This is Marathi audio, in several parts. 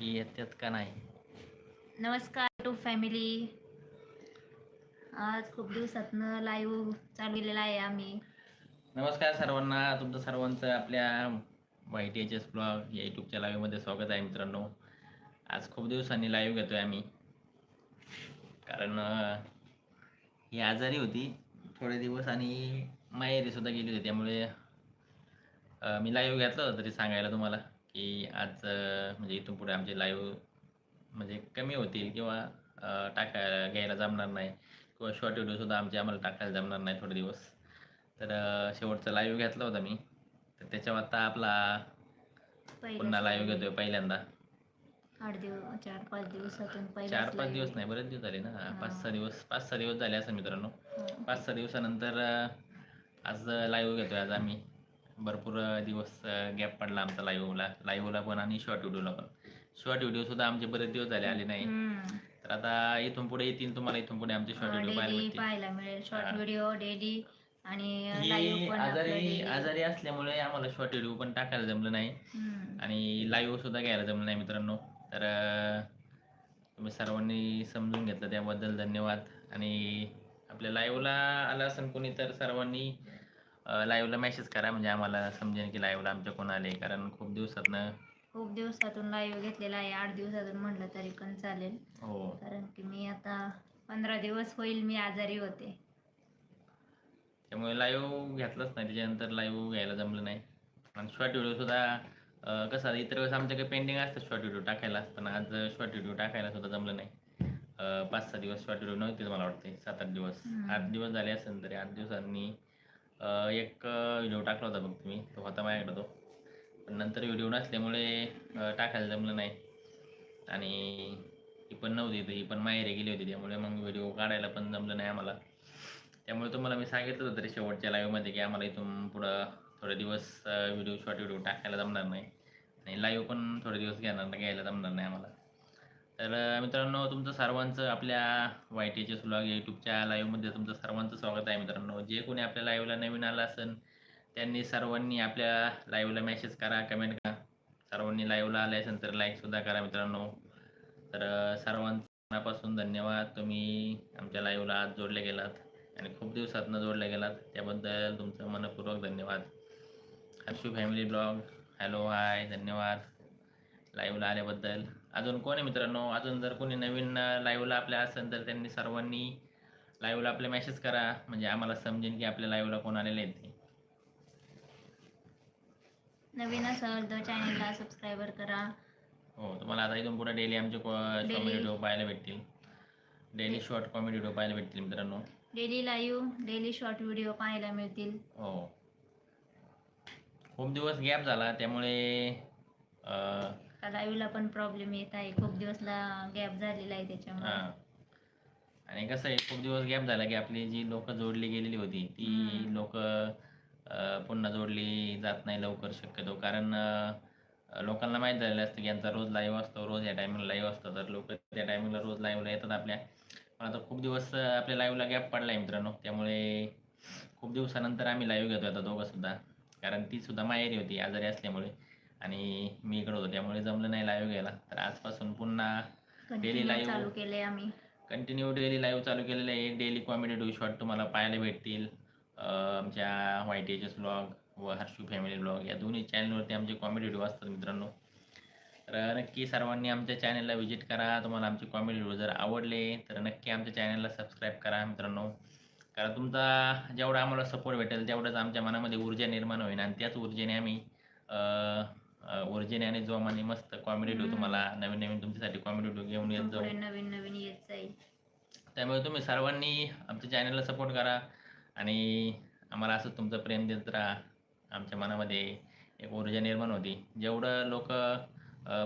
येतात का नाही? नमस्कार टू फॅमिली. आज खूप दिवसातनं लाईव्ह चालू केलेला आहे आम्ही. नमस्कार सर्वांना. तुमचं सर्वांचं आपल्या Y T H S blog या यूट्यूबच्या लाईव्हमध्ये स्वागत आहे मित्रांनो. आज खूप दिवसांनी लाईव्ह घेतोय आम्ही. कारण ही आजारी होती थोडे दिवस आणि माहेरी सुद्धा गेली होती. त्यामुळे मी लाईव्ह घेतलं होतं तरी सांगायला तुम्हाला की आज म्हणजे इथून पुढे आमचे लाईव्ह म्हणजे कमी होतील किंवा टाकायला घ्यायला जमणार नाही किंवा शॉर्ट व्हिडिओसुद्धा आमचे आम्हाला टाकायला जमणार नाही थोडे दिवस. तर शेवटचा लाईव्ह घेतला होता मी. तर त्याच्यावर आता आपला पुन्हा लाईव्ह. घेतोय पहिल्यांदा. आठ दिवस चार पाच दिवसातून पहिलाच चार पाच दिवस. नाही बरेच दिवस झाले ना पाच. सहा दिवस पाच सहा दिवस झाले असं मित्रांनो हा. पाच सहा दिवसानंतर आज लाईव्ह घेतोय आज आम्ही भरपूर दिवस गॅप पडला आमचा लाईव्हला लाईव्हला पण आणि शॉर्ट व्हिडिओला पण शॉर्ट व्हिडिओ सुद्धा आमचे बरेच दिवस झाले आले नाही. तर आता इथून पुढे येतील तुम्हाला इथून पुढे आमचे शॉर्ट व्हिडिओ पाहायला मिळेल शॉर्ट. व्हिडिओ डेली आणि आजारी. आजारी असल्यामुळे आम्हाला शॉर्ट व्हिडिओ पण टाकायला जमलं नाही. आणि लाईव्ह सुद्धा घ्यायला जमलं नाही मित्रांनो तर तुम्ही सर्वांनी समजून घेतलं त्याबद्दल धन्यवाद. आणि आपल्या लाईव्हला आलं असेल कोणी तर सर्वांनी लाईव्हला मेसेज करा. म्हणजे आम्हाला समजेल की लाईव्हला आमच्या कोण आले. कारण खूप दिवसातनं खूप दिवसातून लाईव्ह घेतलेला आहे. आठ दिवसातून म्हटलं तरी पण चालेल. हो. कारण की मी आता पंधरा दिवस होईल मी आजारी होते. त्यामुळे लाईव्ह घेतलंच नाही. त्याच्यानंतर लाईव्ह घ्यायला जमलं नाही. आणि शॉर्ट व्हिडिओसुद्धा अं, कसं इतर वेळेस आमच्याकडे पेंडिंग असतं शॉर्ट व्हिडिओ टाकायला पण आज शॉर्ट व्हिडिओ टाकायला सुद्धा जमलं नाही. अं, पाच सहा दिवस शॉर्ट व्हिडिओ नव्हते मला वाटते सात आठ दिवस. आठ दिवस झाले असेल तरी आठ दिवसांनी अं, एक व्हिडिओ टाकला होता बघ तुम्ही तो होता माझ्याकडे तो. पण नंतर व्हिडिओ नसल्यामुळे टाकायला जमलं नाही. आणि ही पण नव्हती तर ही पण माहेरी गेली होती त्यामुळे मग व्हिडिओ काढायला पण जमलं नाही आम्हाला. त्यामुळे तुम्हाला मी सांगितलं होतं तरी शेवटच्या लाईव्हमध्ये की आम्हाला इथून पुढं थोडे दिवस व्हिडिओ शॉर्ट व्हिडिओ टाकायला जमणार नाही. आणि लाईव्ह पण थोडे दिवस घेणार नाही घ्यायला जमणार नाही आम्हाला. तर मित्रांनो तुमचं सर्वांचं आपल्या वाय टी एच ब्लॉग यूट्यूबच्या लाईव्हमध्ये तुमचं सर्वांचं स्वागत आहे मित्रांनो. जे कोणी आपल्या लाईव्हला नवीन आलं असेल त्यांनी सर्वांनी आपल्या लाईव्हला मेसेज करा कमेंट करा. सर्वांनी लाईव्हला आले असेल तर लाईकसुद्धा करा मित्रांनो. तर अं, सर्वांचं मनापासून धन्यवाद. तुम्ही आमच्या लाईव्हला आज जोडले गेलात आणि खूप दिवसातनं जोडल्या गेलात. त्याबद्दल तुमचं मनपूर्वक धन्यवाद. Harshu family blog hello hi धन्यवाद. लाईव्हला आल्याबद्दल. अजून कोण आहे मित्रांनो? अजून जर कोणी नवीन लाईव्हला आपल्या असेल तर त्यांनी सर्वांनी लाईव्हला आपले मेसेज करा. म्हणजे आम्हाला समजेल की आपल्या लाईव्हला कोण आलेले आहेत ते. नवीन असेल तर चॅनलला सबस्क्राईबर करा. हो तुम्हाला आता इथून पुढे डेली आमचे कॉमेडी. व्हिडिओ पाहायला भेटतील. डेली शॉर्ट कॉमेडी व्हिडिओ पाहायला भेटतील मित्रांनो. Daily live daily short video पाहायला मिळतील. हो. खूप दिवस गॅप झाला त्यामुळे अं, लाईव्हला पण प्रॉब्लेम येत आहे. खूप दिवसला गॅप झालेला आहे त्याच्यामुळे. आणि कसं आहे खूप दिवस गॅप झाला की आपली जी लोक जोडली गेलेली होती ती. लोक पुन्हा जोडली जात नाही लवकर शक्यतो. कारण अं, लोकांना माहीत झालेलं असतं की यांचा रोज लाईव्ह असतो रोज या टायमिंगला लाईव्ह असतो. तर लोक त्या टायमिंगला रोज लाईव्हला येतात आपल्या. पण आता खूप दिवस अं, आपल्या लाईव्हला गॅप पडला आहे मित्रांनो. त्यामुळे खूप दिवसानंतर आम्ही लाईव्ह घेतो आता दोघंसुद्धा कारण ती सुद्धा माहेरी होती आजारी असल्यामुळे. आणि मी इकडं होतो त्यामुळे जमलं नाही लाईव्ह घ्यायला. तर आजपासून पुन्हा कंटिन्यू live. चालू केले आम्ही. कंटिन्यू डेली लाईव्ह चालू केलेलं आहे. डेली कॉमेडी डू शॉर्ट तुम्हाला पाहायला भेटतील. आमच्या टी एच एस ब्लॉग व हर्षू फॅमिली ब्लॉग या दोन्ही चॅनलवरती आमचे कॉमेडी व्हिडिओ असतात मित्रांनो. तर नक्की सर्वांनी आमच्या चॅनलला व्हिजिट करा. तुम्हाला आमचे कॉमेडी व्हिडिओ जर आवडले तर नक्की आमच्या चॅनलला सबस्क्राईब करा मित्रांनो. कारण तुमचा जेवढा आम्हाला सपोर्ट भेटेल तेवढंच आमच्या मनामध्ये ऊर्जा निर्माण होईल. आणि त्याच ऊर्जेने आम्ही ऊर्जेने आणि जोमाने मस्त कॉमेडी व्हिडिओ. तुम्हाला नवीन नवीन तुमच्यासाठी कॉमेडी व्हिडिओ घेऊन येत जाऊ. नवीन नवीन येत जाईल. त्यामुळे तुम्ही सर्वांनी आमच्या चॅनलला सपोर्ट करा आणि आम्हाला असं तुमचं प्रेम देत राहा. आमच्या मनामध्ये एक ऊर्जा निर्माण होती. जेवढं लोक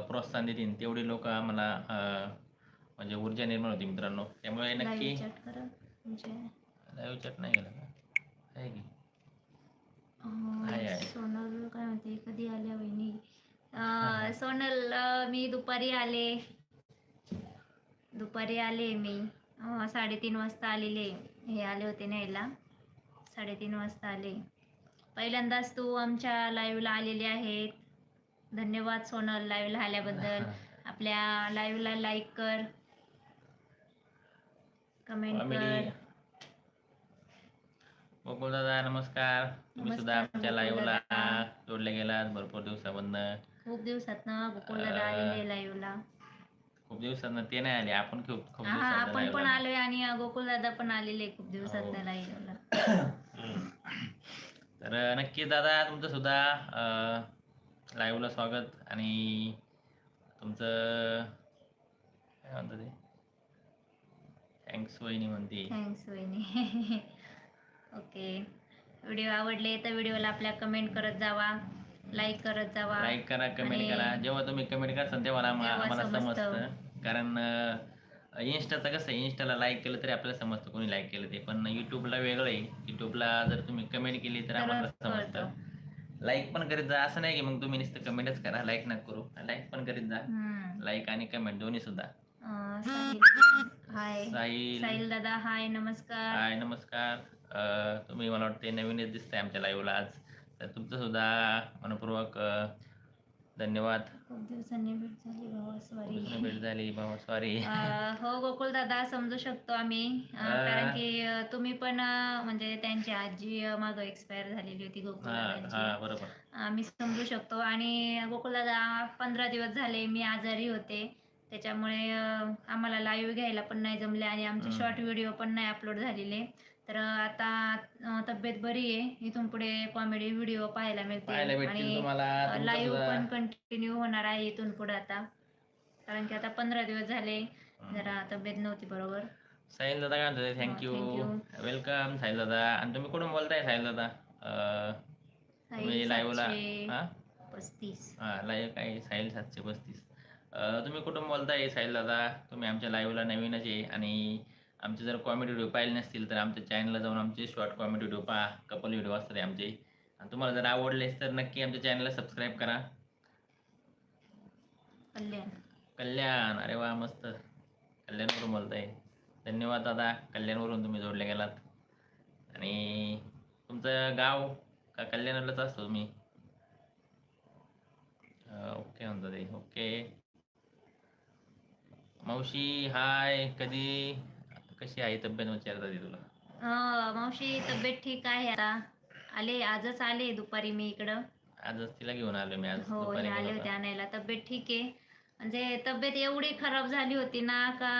प्रोत्साहन देतील तेवढी लोक आम्हाला म्हणजे ऊर्जा निर्माण होती मित्रांनो. त्यामुळे नक्की लाईव्ह चॅट नाही गेला का? आहे की. सोनल काय म्हणते? कधी आल्या वहिनी? अं, सोनल अं, मी दुपारी आले. दुपारी आले मी. अं, साडेतीन वाजता आलेले. हे आले होते न्यायला. साडेतीन वाजता आले. पहिल्यांदाच तू आमच्या लाईव्हला आलेले आहेत. धन्यवाद सोनल लाईव्हला आल्याबद्दल. आपल्या लाईव्हला लाईक कर. कमेंट. कर. दादा नमस्कार. तुम्ही सुद्धा आमच्या लाईव्हला दादा. जोडले गेलात. भरपूर दिवसामधनं. खूप दिवसात ना अं, आलेले लाईव्हला. खूप दिवसांना ते नाही आले. आपण खूप खूप हा दिवसांना आपण पण. आलोय आणि गोकुळ दादा पण आलेले खूप दिवसात हो. लाईव्हला. तर नक्की दादा तुमचं सुद्धा लाईव्हला स्वागत आणि तुमचं काय म्हणतं ते? थँक्स वहिनी म्हणते थँक्स वहिनी. ओके. व्हिडिओ आवडले तर व्हिडिओला आपल्या कमेंट करत जावा लाईक करत जावा. लाईक करा कमेंट आणि- करा. जेव्हा तुम्ही कमेंट करसाल तेव्हा आम्हा- तेव्हा आम्हाला समजतं. समजतं. कारण इन्स्टाचं कसं आहे इन्स्टाला लाईक केलं तरी आपल्याला समजतं कोणी लाईक केलं ते. पण युट्यूबला वेगळं आहे. युट्यूबला जर तुम्ही कमेंट केली तर आम्हाला. समजतं. लाईक पण करीत जा. असं नाही की मग तुम्ही नुसतं कमेंटच करा. लाईक नका करू. लाईक पण करीत जा. हम्म. लाईक आणि कमेंट दोन्ही सुद्धा हाय. साहिल. साहिल दादा हाय नमस्कार. हाय नमस्कार. अ, तुम्ही मला वाटते नवीनच दिसतंय आमच्या लाईव्हला आज. तर तुमचं सुद्धा मनपूर्वक अ, धन्यवाद. खूप दिवसांनी भेट झाली भावा सॉरी. कृष्ण भेट झाली भावा सॉरी. हो गोकुळ दादा समजू शकतो आम्ही. अं. कारण की अं, तुम्ही पण अं, म्हणजे त्यांची आजी मागं एक्सपायर झालेली होती गोकुळ हा दादांची. हा बरोबर. आम्ही समजू शकतो. आणि गोकुळदादा पंधरा दिवस झाले मी आजारी होते. त्याच्यामुळे आम्हाला लाईव्ह घ्यायला पण नाही जमले आणि आमचे. शॉर्ट व्हिडिओ पण नाही अपलोड झालेले. तर आता तब्येत बरी आहे. इथून पुढे कॉमेडी व्हिडिओ पाहायला भेटतील आणि लाईव्ह पण कंटिन्यू होणार आहे इथून पुढे आता. कारण की आता पंधरा दिवस झाले. जरा तब्येत नव्हती बरोबर. साहिल दादा काय म्हणतो थँक्यू वेलकम साहिल दादा. आणि तुम्ही कुठून बोलताय साहिल दादा? लाईव्हला हा? पस्तीस. हा लाईव्ह काय साहिल सातशे पस्तीस. तुम्ही कुठून बोलताय? साहिल दादा तुम्ही आमच्या लाईव्हला नवीनच आहे आणि आमचे जर कॉमेडी व्हिडिओ पाहिले नसतील तर आमच्या चॅनलला जाऊन आमचे शॉर्ट कॉमेडी व्हिडिओ पहा. कपल व्हिडिओ असतात आमचे. आणि तुम्हाला जर आवडलेच तर नक्की आमच्या चॅनलला सबस्क्राईब करा. कल्याण. कल्याण. अरे वा मस्त. कल्याणवरून बोलताय. धन्यवाद दादा. कल्याणवरून तुम्ही जोडले गेलात. आणि तुमचं गाव का कल्याणवरच असतो तुम्ही? ओके म्हणतो ते. ओके. मावशी हाय कधी? कशी आहे तब्येत? विचारता ती तुला. अं, मावशी तब्येत ठीक आहे आता. आले आजच आले दुपारी मी इकडं. आजच तिला घेऊन आलो मी आज हो दुपारी हे आले. होते आणायला. तब्येत ठीक आहे. म्हणजे तब्येत एवढी खराब झाली होती ना का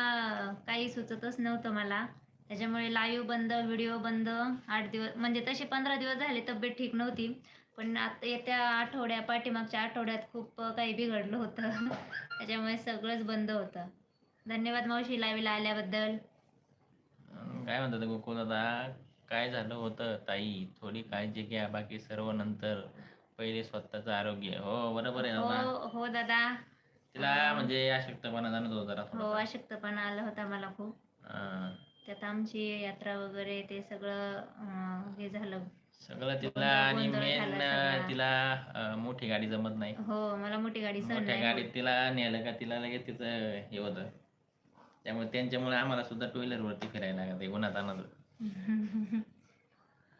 काही सुचतच नव्हतं मला. त्याच्यामुळे लाईव्ह बंद व्हिडिओ बंद. आठ दिवस म्हणजे तसे पंधरा दिवस झाले तब्येत ठीक नव्हती. पण आता येत्या आठवड्या पाठीमागच्या आठवड्यात खूप काही बिघडलं होतं. त्याच्यामुळे सगळंच बंद होतं. धन्यवाद मावशी लाईव्हला आल्याबद्दल. काय म्हणतात गोकुळ दादा? काय झालं होतं ताई? थोडी काळजी घ्या बाकी सर्व नंतर पहिले स्वतःचं आरोग्य. हो बरोबर आहे हो हो दादा. तिला म्हणजे अशक्तपणा जाणत होता जरा हो थोडासा. अशक्तपणा आला होता मला खूप. अं, त्यात आमची यात्रा वगैरे ते सगळं अं, हे झालं. सगळं तिला आणि गोंधळ मेन सगळा. तिला अं, मोठी गाडी जमत नाही. हो मला मोठी गाडी सहन मोठ्या नाही गाडीत तिला नेलं का तिला लगेच तिचं हे होतं. त्यामुळे त्यांच्यामुळे आम्हाला सुद्धा टू व्हीलर वरती फिरायला लागत उन्हात आणत होत.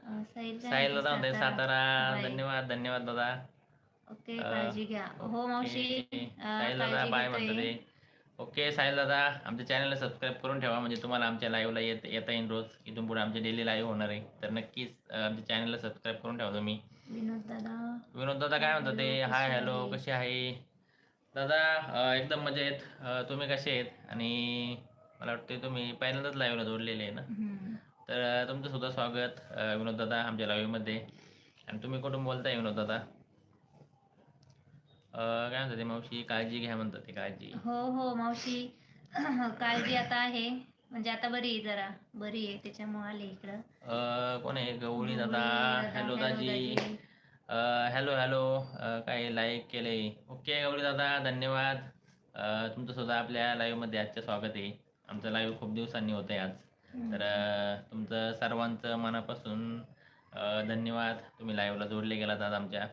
अं, साहिल काय साहिल दादा म्हणते सातारा. धन्यवाद धन्यवाद दादा. ओके काळजी घ्या. हो मावशी. साहिल दादा बाय म्हणतो घेतोय. ते. ओके साहिल दादा आमच्या चॅनलला सबस्क्राईब करून ठेवा म्हणजे तुम्हाला आमच्या लाईव्हला येत येता येईल रोज. इथून पुढे आमचे डेली लाईव्ह होणार आहे. तर नक्कीच आमच्या चॅनलला सबस्क्राईब करून ठेवा तुम्ही. विनोद दादा. विनोद दादा काय म्हणतो ते? Hi hello? कसे आहे? दादा एकदम मजेत अं, तुम्ही कसे आहेत? आणि मला वाटते तुम्ही पहिल्यांदाच लाईव्हला जोडलेले आहे ना. तर तुमचं सुद्धा स्वागत. विनोद दादा आमच्या लाईव्हमध्ये आणि तुम्ही कुठून बोलताय विनोद दादा? काय म्हणतात मावशी? काळजी घ्या म्हणतात ते काळजी. हो हो मावशी. काळजी आता आहे. म्हणजे आता बरी आहे जरा. बरी आहे. त्याच्यामुळे आले इकडं. कोण आहे? गवळी दादा. हॅलो दाजी. हॅलो हॅलो काय लाईक केले. ओके गवळी दादा धन्यवाद. अं, तुमचं सुद्धा आपल्या लाईव्हमध्ये आजचं स्वागत आहे. आमचं लाईव्ह खूप दिवसांनी होतं आहे आज तर तुमचं सर्वांचं मनापासून धन्यवाद. तुम्ही लाईव्हला जोडले गेलात आज आमच्या.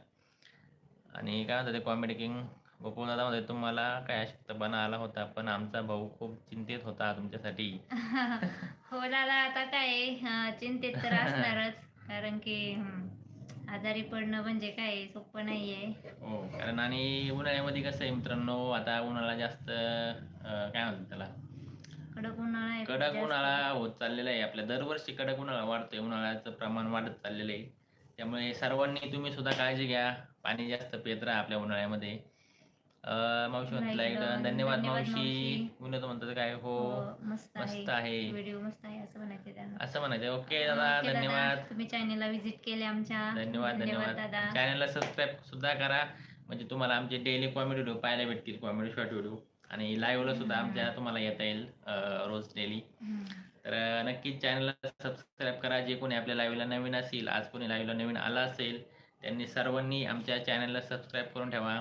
आणि काय म्हणतात ते कॉमेडी किंग गोकुळ दादा मध्ये तुम्हाला काय अशक्तपणा आला होता? पण आमचा भाऊ खूप चिंतित होता तुमच्यासाठी. हो दादा आता काय चिंतित तर असणारच. कारण की आजारी पडणं म्हणजे काय? सोपं नाहीये. हो कारण आणि उन्हाळ्यामध्ये कसं आहे मित्रांनो आता उन्हाळा जास्त अं, काय म्हणतात त्याला? कडक उन्हाळा आहे खूप कडक जास्त. उन्हाळा होत चाललेला आहे. आपल्या दरवर्षी कडक उन्हाळा वाढतोय. उन्हाळ्याचं प्रमाण वाढत चाललेलं आहे. त्यामुळे सर्वांनी तुम्ही सुद्धा काळजी घ्या. पाणी जास्त पित राहा आपल्या उन्हाळ्यामध्ये. अं, मावशी लाइट अं, धन्यवाद मावशी. उन्हात म्हणतात काय हो हो, मस्त मस्त आहे. आहे. व्हिडिओ मस्त आहे असं म्हणायचं असं म्हणायचं. ओके दादा ओके धन्यवाद. तुम्ही चॅनेलला व्हिजिट केले आमच्या. धन्यवाद धन्यवाद दादा. चॅनलला सबस्क्राईब सुद्धा करा. म्हणजे तुम्हाला आमचे डेली कॉमेडी व्हिडिओ पाहायला भेटतील कॉमेडी शॉर्ट व्हिडिओ आणि लाईव्हला सुद्धा आमच्या तुम्हाला येता येईल रोज डेली. तर नक्कीच चॅनलला सबस्क्राईब करा. जे कोणी आपल्या लाईव्हला नवीन असेल आज कोणी लाईव्हला नवीन आला असेल त्यांनी सर्वांनी आमच्या चॅनलला सबस्क्राईब करून ठेवा.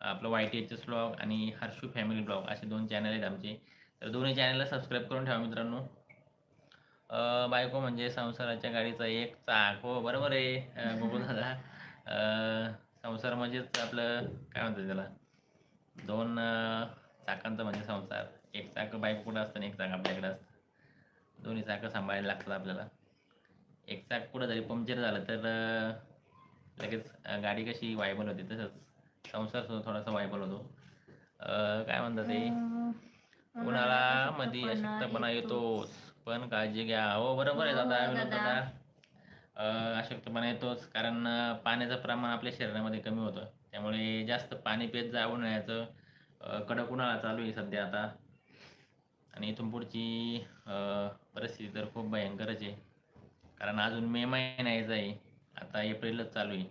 आपलं वाय टी एच ब्लॉग आणि हर्षू फॅमिली ब्लॉग असे दोन चॅनल आहेत आमचे. तर दोन्ही चॅनलला सबस्क्राईब करून ठेवा मित्रांनो. बायको म्हणजे संसाराच्या गाडीचा एक चाक. हो बरोबर आहे गोकुळ दादा. अं, संसार म्हणजेच आपलं काय म्हणतात त्याला? दोन चाकांचा म्हणजे संसार. एक चाक बायको कुठं असतं आणि एक चाक आपल्याकडे असतं. दोन्ही चाकं सांभाळायला लागतात आपल्याला. एक चाक कुठं जरी पंक्चर झालं तर लगेच गाडी कशी वायबल होते तसंच संसार सुद्धा थोडासा वायबल होतो. अं, काय म्हणतात ते? अं, उन्हाळ्यामध्ये अशक्तपणा येतोच. पण काळजी घ्या. हो बरोबर आहे दादा हो, विनोद दादा. दादा. अं, अशक्तपणा येतोच कारण पाण्याचं प्रमाण आपल्या शरीरामध्ये कमी होतं. त्यामुळे जास्त पाणी पित जा उन्हाळ्याचं कडक उन्हाळा चालू आहे सध्या आता. आणि इथून पुढची परिस्थिती तर खूप भयंकरच आहे. कारण अजून मे महिना यायचा आहे. आता एप्रिलच चालू आहे.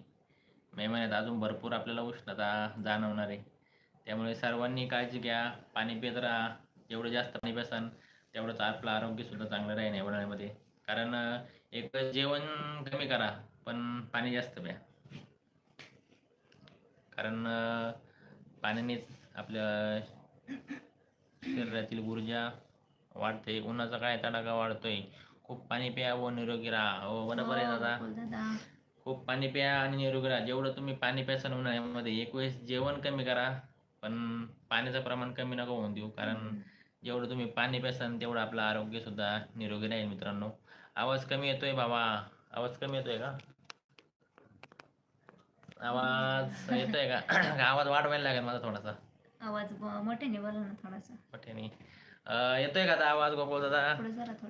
मे महिन्यात अजून भरपूर आपल्याला उष्णता जाणवणार आहे. त्यामुळे सर्वांनी काळजी घ्या पाणी पित राहा. जेवढं जास्त पाणी पिसान तेवढंच आपलं आरोग्यसुद्धा चांगलं राहील उन्हाळ्यामध्ये कारण एक जेवण कमी करा पण पाणी जास्त प्या. कारण पाण्यानेच आपल्या शरीरातील ऊर्जा वाढते. उन्हाचा काय तडाखा वाढतोय. खूप पाणी प्या व निरोगी राहा. हो बरोबर आहे हो, दादा. खूप पाणी प्या आणि निरोगी राहा. जेवढं तुम्ही पाणी प्यासाल उन्हाळ्यामध्ये एक वेळेस जेवण कमी करा पण पाण्याचं प्रमाण कमी नका होऊन देऊ. कारण जेवढं तुम्ही पाणी प्यासाल तेवढं आपलं आरोग्य सुद्धा निरोगी राहील मित्रांनो. आवाज कमी येतोय बाबा. आवाज कमी येतोय का? आवाज येतोय का? आवाज वाढवायला लागेल माझा थोडासा. आवाज मोठ्याने बोला ना थोडासा. पठ्याने अं, येतोय का आवाज गोकुळ दादा?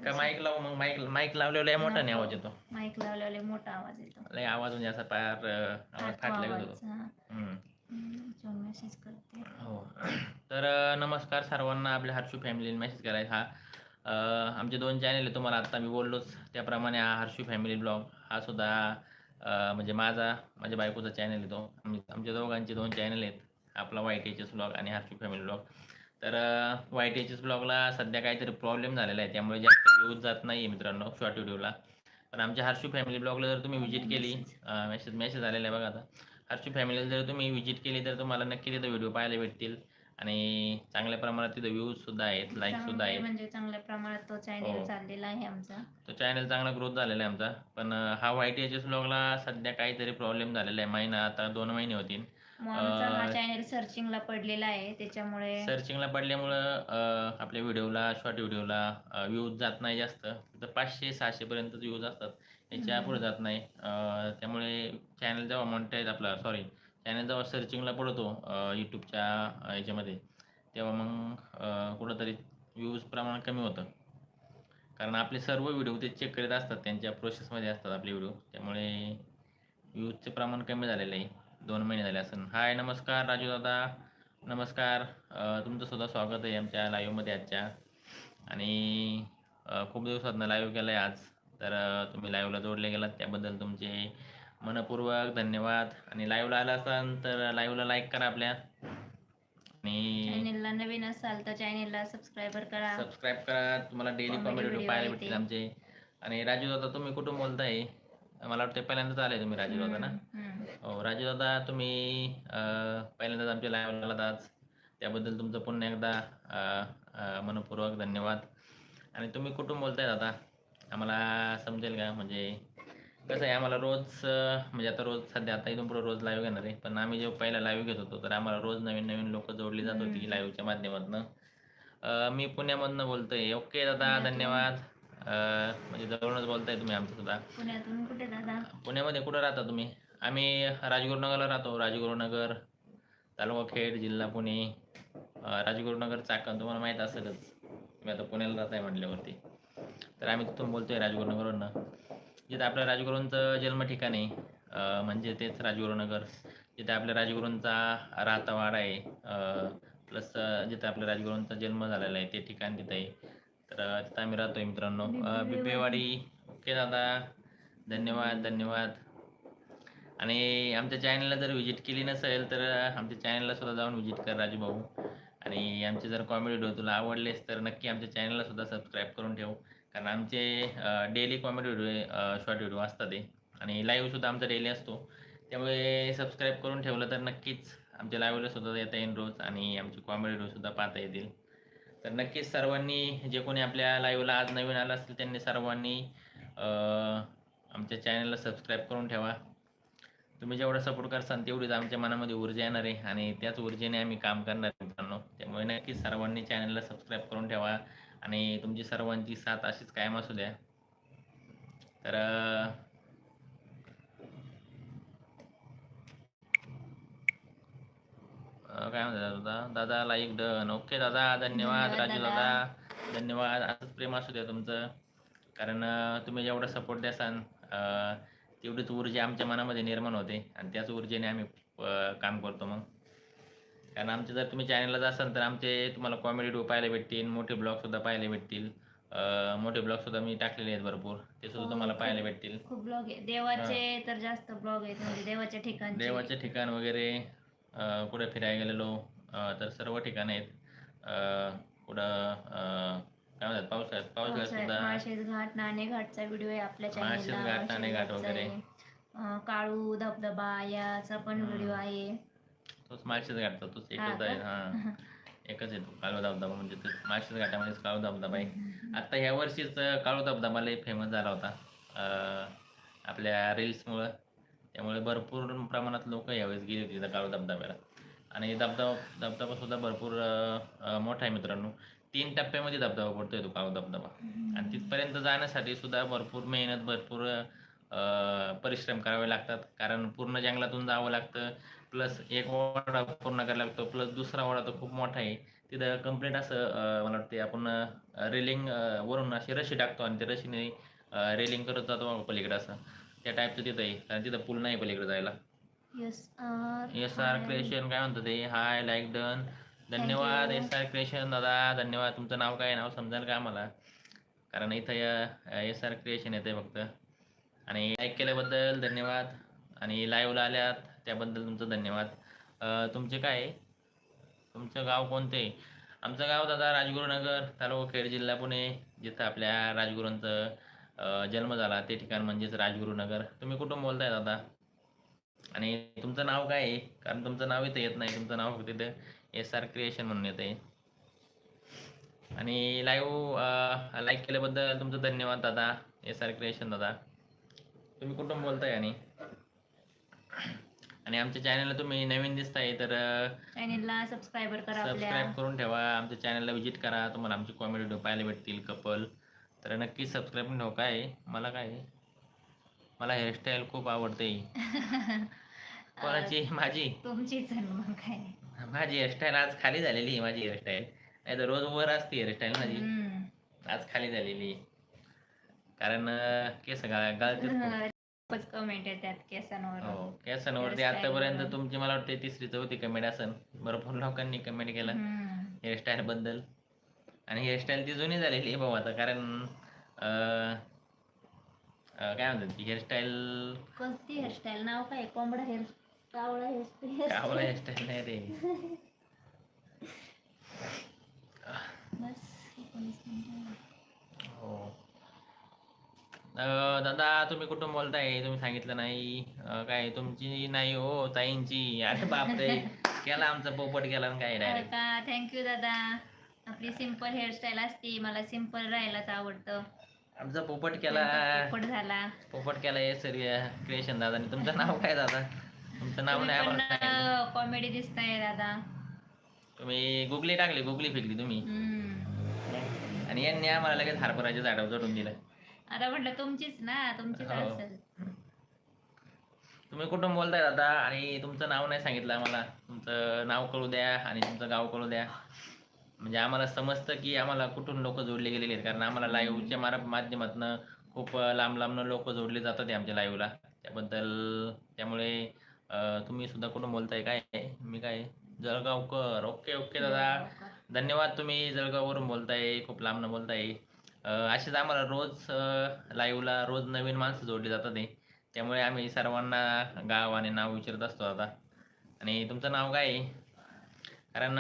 का माईक लावू मग? माईक माईक लावलेला आहे मोठाने नको. आवाज येतो. माईक लावल्यावर मोठा आवाज येतो. लय आवाज म्हणजे असा पार आवाज फाटला गेलो मेसेज करते. हो. तर नमस्कार सर्वांना. आपल्या हर्षू फॅमिलीला मेसेज करायचा हा. आमचे दोन चॅनल आहे तुम्हाला आत्ता मी बोललोच. त्याप्रमाणे हा हर्षू फॅमिली ब्लॉग हा सुद्धा म्हणजे माझा माझ्या बायकोचा चॅनल आहे तो. आमच्या दोघांचे दोन चॅनल आहेत. आपला Y T H S blog आणि हर्षू फॅमिली ब्लॉग तर वाय टी एच एस ब्लॉगला सध्या काहीतरी प्रॉब्लेम झालेला आहे. त्यामुळे जास्त व्ह्यूज जात नाही आहे मित्रांनो शॉर्ट व्हिडिओला पण आमच्या हर्षू फॅमिली ब्लॉगला जर तुम्ही व्हिजिट केली मेसेज मेसेज आलेला आहे बघा आता. हर्षू फॅमिलीला जर तुम्ही व्हिजिट केली तर तुम्हाला नक्की तिथं व्हिडिओ पाहायला भेटतील. आणि चांगल्या प्रमाणात तिथं व्ह्यूज सुद्धा आहेत लाईक सुद्धा आहेत. म्हणजे चांगल्या प्रमाणात तो हो. चॅनेल चाललेला आहे आमचा. तो चॅनल चांगला ग्रोथ झालेला आहे आमचा. पण हा वाय टी एच एस ब्लॉगला सध्या काहीतरी प्रॉब्लेम झालेला आहे. महिना आता दोन महिने होतील. हा चॅनेल सर्चिंगला पडलेला आहे. त्याच्यामुळे सर्चिंगला पडल्यामुळं आपल्या व्हिडिओला शॉर्ट व्हिडिओला व्ह्यूज जात नाही जास्त. तर पाचशे सहाशेपर्यंतच व्ह्यूज असतात. याच्यापुढे जात नाही. त्यामुळे चॅनल जेव्हा मॉनिटाईज आपला सॉरी चॅनल जेव्हा सर्चिंगला पडतो यूट्यूबच्या याच्यामध्ये तेव्हा मग कुठंतरी व्ह्यूज प्रमाण कमी होतं. कारण आपले सर्व व्हिडिओ ते चेक करीत असतात त्यांच्या प्रोसेसमध्ये असतात आपले व्हिडिओ त्यामुळे व्ह्यूजचे प्रमाण कमी झालेलं आहे. दोन महिने झाले असं हाय नमस्कार राजू दादा. नमस्कार. तुमचंसुद्धा तुमचं सुद्धा स्वागत आहे आमच्या लाईव्हमध्ये आजच्या. आणि खूप दिवसातनं लाईव्ह केलं आहे आज. तर तुम्ही लाईव्हला जोडले गेलात. त्याबद्दल तुमचे मनपूर्वक धन्यवाद. आणि लाईव्हला आला असाल तर लाईव्हला लाईक करा आपल्या. आणि चॅनेलला नवीन असाल तर चॅनेलला सबस्क्राईबर करा. सबस्क्राईब करा. तुम्हाला daily Comedy comedy video video पाहायला. भेटतील आमचे. आणि राजू दादा तुम्ही कुठून बोलताय? मला वाटतं पहिल्यांदाच आले तुम्ही राजू दादा ना? हम्म. हो राजू दादा तुम्ही अं, पहिल्यांदाच आमच्या लाईव्ह आलात आज. त्याबद्दल तुमचं पुन्हा एकदा अं, अं, मनपूर्वक धन्यवाद. आणि तुम्ही कुठून बोलताय दादा? आम्हाला समजेल का? म्हणजे कसं आहे आम्हाला रोज म्हणजे आता रोज सध्या आता इथून पुढे रोज लाईव्ह घेणार आहे. पण आम्ही जेव्हा पहिला लाईव्ह घेत होतो तर आम्हाला रोज नवीन नवीन लोक जोडली जात होती. लाईव्हच्या माध्यमातून. मी पुण्यामधनं बोलतोय. ओके दादा. धन्यवाद. म्हणजे जवळूनच बोलताय तुम्ही आमचं सुद्धा. पुण्यामध्ये कुठं राहता तुम्ही? आम्ही राजगुरुनगरला राहतो. राजगुरुनगर तालुका खेड जिल्हा पुणे. राजगुरुनगर चाकण तुम्हाला माहीत असेलच. तुम्ही आता पुण्याला राहताय म्हटल्यावरती. तर आम्ही तिथून बोलतोय राजगुरुनगरवरनं. जिथं आपल्या राजगुरूंचं जन्म ठिकाण आहे म्हणजे तेच राजगुरुनगर. जिथे आपल्या राजगुरूंचा राहता वाडा आहे प्लस जिथं आपल्या राजगुरूंचा जन्म झालेला आहे ते ठिकाण तिथं आहे. तर तिथं आम्ही राहतोय मित्रांनो. अं, बिबेवाडी ओके दादा. धन्यवाद धन्यवाद. आणि आमच्या चॅनलला जर व्हिजिट केली नसेल तर आमच्या चॅनलला सुद्धा जाऊन व्हिजिट कर राजू भाऊ आणि आमचे जर कॉमेडी व्हिडिओ तुला आवडलेस तर नक्की आमच्या चॅनलला सुद्धा सबस्क्राईब करून ठेव. कारण आमचे daily comedy video short video असतात ते. आणि लाईव्हसुद्धा आमचा डेली असतो. त्यामुळे सबस्क्राईब करून ठेवलं तर नक्कीच आमच्या लाईव्हलासुद्धा येता येईल रोज आणि आमचे कॉमेडी व्हिडिओसुद्धा पाहता येतील. तर नक्कीच सर्वांनी जे कोणी आपल्या लाईव्हला आज नवीन आलं असेल त्यांनी सर्वांनी आमच्या चॅनलला सबस्क्राईब करून ठेवा. तुम्ही जेवढा सपोर्ट करसाल तेवढीच आमच्या मनामध्ये ऊर्जा येणार आहे. आणि त्याच ऊर्जेने आम्ही काम करणार मित्रांनो. त्यामुळे नक्कीच सर्वांनी चॅनलला सबस्क्राईब करून ठेवा. आणि तुमची सर्वांची साथ अशीच कायम असू द्या. तर काय म्हणतात दादा? दादा लाईक डन ओके दादा धन्यवाद. राजू दादा. धन्यवाद. असंच प्रेम असू द्या तुमचं. कारण तुम्ही जेवढा सपोर्ट द्यासान तेवढीच ऊर्जा आमच्या मनामध्ये निर्माण होते. आणि त्याच ऊर्जेने आम्ही काम करतो मग. कारण आमचे जर तुम्ही चॅनलला जासाल तर आमचे तुम्हाला कॉमेडी व्हिडिओ पाहायला भेटतील मोठे ब्लॉगसुद्धा पाहायला भेटतील. मोठे ब्लॉगसुद्धा मी टाकलेले आहेत भरपूर. ते सुद्धा हो, तुम्हाला खूप. पाहायला भेटतील. खूप ब्लॉग आहे. देवाचे तर जास्त ब्लॉग आहेत म्हणजे देवाच्या ठिकाणचे. देवाचे ठिकाण वगैरे कुठे फिरायला गेलेलो तर सर्व ठिकाण आहेत. कुठं काय म्हणतात पावसाळ्यात पावसाळ्यात सुद्धा माळशेज घाट नाणे घाटचा व्हिडिओ आहे आपल्या माळशेज घाट, नाणे घाट वगैरे. काळू धबधबा याचा पण. व्हिडिओ आहे. तोच माळशेज घाटचा तोच एकच आहे? हा. एकच आहे तो काळू धबधबा म्हणजे तो माळशेज घाटामध्येच काळू धबधबा आहे. आता ह्या वर्षीच काळू धबधबा लय फेमस झाला होता. आपल्या रील्समुळं त्यामुळे भरपूर प्रमाणात लोक यावेळेस गेली होती काळू धबधब्याला. आणि धबधबा धबधबा सुद्धा भरपूर मोठा आहे मित्रांनो. तीन टप्प्यामध्ये धबधबा पडतोय तो काळू धबधबा. आणि तिथपर्यंत जाण्यासाठी सुद्धा भरपूर मेहनत भरपूर अं, परिश्रम करावे लागतात. कारण पूर्ण जंगलातून जावं लागतं. प्लस एक ओढा पूर्ण करायला लागतो प्लस दुसरा ओढा तो खूप मोठा आहे. तिथं कंप्लीट असं मला वाटते आपण रेलिंग वरून अशी रशी टाकतो आणि त्या रशीने रेलिंग करत जातो पलीकडे असं. त्या टाईपचं तिथं आहे कारण तिथं पूल नाही पलीकडे जायला. यस एस आर क्रिएशन काय म्हणतं ते? हाय लाईक डन धन्यवाद. एस आर क्रिएशन दादा धन्यवाद. तुमचं नाव काय? आहे? नाव समजाल का आम्हाला? कारण इथं एस आर क्रिएशन येते फक्त. आणि लाईक केल्याबद्दल धन्यवाद. आणि लाईव्हला आल्यात. त्याबद्दल तुमचं धन्यवाद. तुमचे काय आहे? तुमचं गाव कोणते? आमचं गाव दादा राजगुरुनगर तालुका खेड जिल्हा पुणे जिथं आपल्या राजगुरूंचं जन्म झाला. ते ठिकाण म्हणजेच राजगुरुनगर. तुम्ही कुठून बोलताय दादा? आणि तुमचं नाव काय आहे? कारण तुमचं नाव इथं येत नाही. तुमचं नाव फक्त इथं एस आर क्रिएशन म्हणून येतं आहे आणि लाईव्ह लाईक केल्याबद्दल तुमचं धन्यवाद दादा. एस आर क्रिएशन दादा. तुम्ही कुठून बोलताय आणि? आणि आमच्या चॅनलला तुम्ही नवीन दिसताय तर चॅनेलला सबस्क्राईबर करा आपल्या. सबस्क्राईब करून ठेवा. आमच्या चॅनलला व्हिजिट करा. तुम्हाला आमचे कॉमेडी व्हिडिओ पाहायला भेटतील कपल तर नक्की सबस्क्राईब करून ठेवा काय? आहे? मला काय? आहे? मला हेअरस्टाईल खूप आवडते. कोणाची? माझी. तुमचीच आहे मग काय? माझी हेअरस्टाईल आज खाली झालेली आहे माझी हेअरस्टाईल नाही तर रोज वर असते हेअरस्टाईल माझी. हम्म. आज खाली झालेली आहे. कारण अं, केस गा गाळते खूपच कमेंट येतात केसांवर हो केसांवरती आतापर्यंत. तुमची मला वाटते तिसरी चौथी कमेंट असन. भरपूर लोकांनी कमेंट केलं. हेअरस्टाईल बद्दल. आणि हेअरस्टाईल ती जुनी झालेली आहे भाऊ आता कारण काय म्हणतात ती हेअरस्टाईल कोणती हेअरस्टाईल नाव काय? कोंबडा हेअर कावळा कावळा हेअरस्टाईल हेअरस्टाईल नाही रे. बस एकोणीस मिनिटं. हो. दादा तुम्ही कुठून बोलताय? तुम्ही सांगितलं नाही. अं, काय तुमची नाही हो ताईंची. अरे बापरे. केला आमचा पोपट केला काय हो डायरेक्ट का? थँक्यू दादा. आपली सिंपल हेअरस्टाईल असते. मला सिंपल राहायलाच आवडतं. आमचा पोपट केला. पोपट झाला. पोपट केला हे सर क्रिएशन दादा. तुमचं नाव काय दादा? तुमचं नाव नाही. कॉमेडी दिसताय दादा. तुम्ही गुगली टाकली गुगली फेकली तुम्ही. आणि यांनी आम्हाला लगेच हारभराच्या झाडावर जोडून दिलं. आता म्हटलं तुमचीच ना तुमचीच हो. असेल. तुम्ही कुठून बोलताय दादा? आणि तुमचं नाव नाही सांगितलं आम्हाला. तुमचं नाव कळू द्या आणि तुमचं गाव कळू द्या. म्हणजे आम्हाला समजतं की आम्हाला कुठून लोक जोडले गेलेले आहेत. कारण आम्हाला लाईव्हच्या मारा माध्यमातून खूप लांब लांबनं लोक जोडले जातात आहे आमच्या लाईव्हला. त्याबद्दल त्यामुळे अं, तुम्ही सुद्धा कुठून बोलताय काय? मी काय? जळगावकर. ओके ओके दादा. धन्यवाद तुम्ही जळगाववरून बोलताय. खूप लांबनं बोलताय. असेच आम्हाला रोज लाईव्हला रोज नवीन माणसं जोडली जातात आहे त्यामुळे आम्ही सर्वांना गाव आणि नाव विचारत असतो आता. आणि तुमचं नाव काय आहे कारण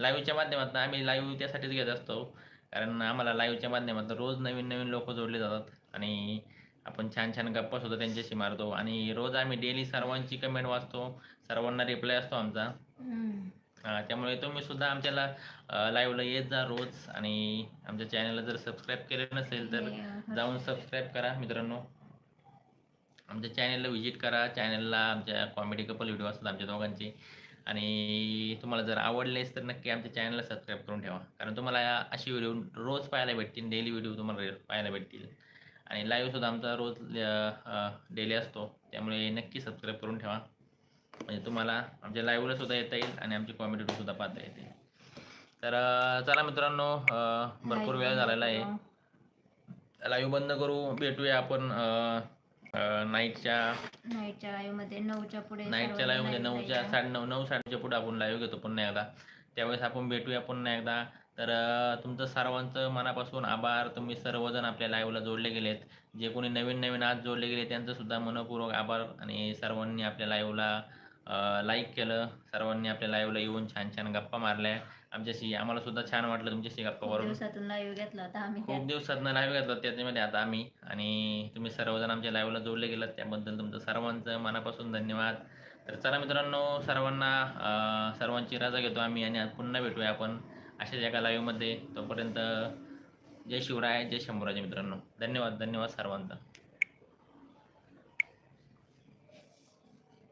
लाईव्हच्या माध्यमातून आम्ही लाईव्ह त्यासाठीच घेत असतो. कारण आम्हाला लाईव्हच्या माध्यमातून रोज नवीन नवीन लोक जोडले जातात. आणि आपण छान छान गप्पा सुद्धा त्यांच्याशी मारतो. आणि रोज आम्ही डेली सर्वांची कमेंट वाचतो. सर्वांना रिप्लाय असतो आमचा. त्यामुळे तुम्ही सुद्धा आमच्याला लाईव्हला येत जा रोज. आणि आमच्या चॅनलला जर सबस्क्राईब केलं नसेल तर जाऊन सबस्क्राईब करा मित्रांनो. आमच्या चॅनलला व्हिजिट करा. चॅनलला आमच्या कॉमेडी कपल व्हिडिओ असतात आमच्या दोघांचे. आणि तुम्हाला जर आवडलेच तर नक्की आमच्या चॅनलला सबस्क्राईब करून ठेवा. कारण तुम्हाला अशी व्हिडिओ रोज पाहायला भेटतील. डेली व्हिडिओ तुम्हाला पाहायला भेटतील. आणि लाईव्हसुद्धा आमचा रोज डेली असतो. त्यामुळे नक्की सबस्क्राईब करून ठेवा. म्हणजे तुम्हाला आमच्या लाईव्हला सुद्धा येता येईल आणि आमची कॉमेडी सुद्धा पाहता येते तर चला मित्रांनो भरपूर वेळ झालेला आहे. लाईव्ह बंद करू भेटूया आपण नाईटच्या नाईटच्या लाईव्हमध्ये नऊच्या पुढे नाईटच्या लाईव्हमध्ये नऊच्या. साडे नऊ नऊ साडेच्या पुढे आपण लाईव्ह घेतो पुन्हा एकदा. त्यावेळेस आपण भेटूया पुन्हा एकदा. तर तुमचं सर्वांचं मनापासून आभार. तुम्ही सर्वजण आपल्या लाईव्हला जोडले गेलेत. जे कोणी नवीन नवीन आज जोडले गेले त्यांचं सुद्धा मनपूर्वक आभार आणि सर्वांनी आपल्या लाईव्हला लाईक केलं. सर्वांनी आपल्या लाईव्हला येऊन छान छान गप्पा मारल्या. आमच्याशी आम्हाला सुद्धा छान वाटलं तुमच्याशी गप्पा खूप मारून दिवसातून लाईव्ह घेतला होता आम्ही खूप दिवसातनं लाईव्ह घेतला. त्याच्यामध्ये आता आम्ही आणि तुम्ही सर्वजण आमच्या लाईव्हला जोडले गेलात. त्याबद्दल तुमचं सर्वांचं मनापासून धन्यवाद. तर चला मित्रांनो सर्वांना सर्वांची रजा घेतो आम्ही आणि पुन्हा भेटूया आपण अशाच एका लाईव्हमध्ये तोपर्यंत जय शिवराय जय शंभूराजे मित्रांनो. धन्यवाद धन्यवाद सर्वांचा.